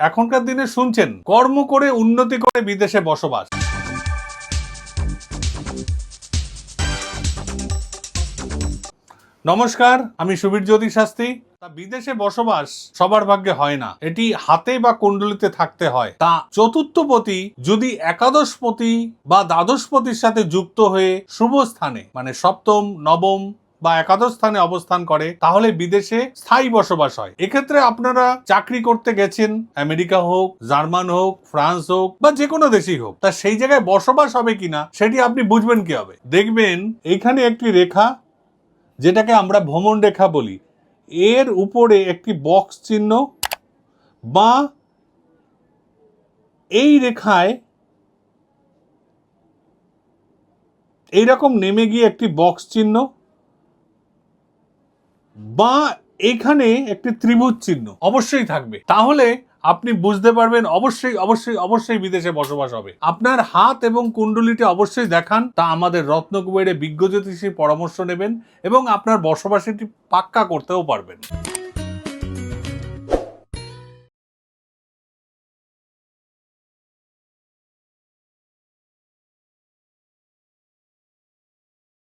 এখনকার দিনে শুনছেন, কর্ম করে উন্নতি করে বিদেশে বসবাস। নমস্কার, আমি সুবীর জ্যোতি শাস্ত্রী। তা বিদেশে বসবাস সবার ভাগ্যে হয় না। এটি হাতে বা কুণ্ডলিতে থাকতে হয়। তা চতুর্থপতি যদি একাদশপতি বা দ্বাদশপতির সাথে যুক্ত হয়ে শুভ স্থানে মানে সপ্তম, নবম বা একাদশ স্থানে অবস্থান করে, তাহলে বিদেশে স্থায়ী বসবাস হয়। এক্ষেত্রে আপনারা চাকরি করতে গেছেন, আমেরিকা হোক, জার্মান হোক, ফ্রান্স হোক, বা যে কোনো দেশেই হোক, তা সেই জায়গায় বসবাস হবে কিনা, সেটি আপনি বুঝবেন কি হবে দেখবেন এইখানে একটি রেখা, যেটাকে আমরা ভ্রমণ রেখা বলি। এর উপরে একটি বক্স চিহ্ন, বা এই রেখায় এইরকম নেমে গিয়ে একটি বক্স চিহ্ন বা এখানে একটি ত্রিভুজ চিহ্ন অবশ্যই থাকবে। তাহলে আপনি বুঝতে পারবেন অবশ্যই অবশ্যই অবশ্যই বিদেশে বসবাস হবে। আপনার হাত এবং কুণ্ডলিটি অবশ্যই দেখান, তা আমাদের রত্নকুবেরে বিজ্ঞ জ্যোতিষী পরামর্শ নেবেন এবং আপনার বসবাসীটি পাক্কা করতেও পারবেন।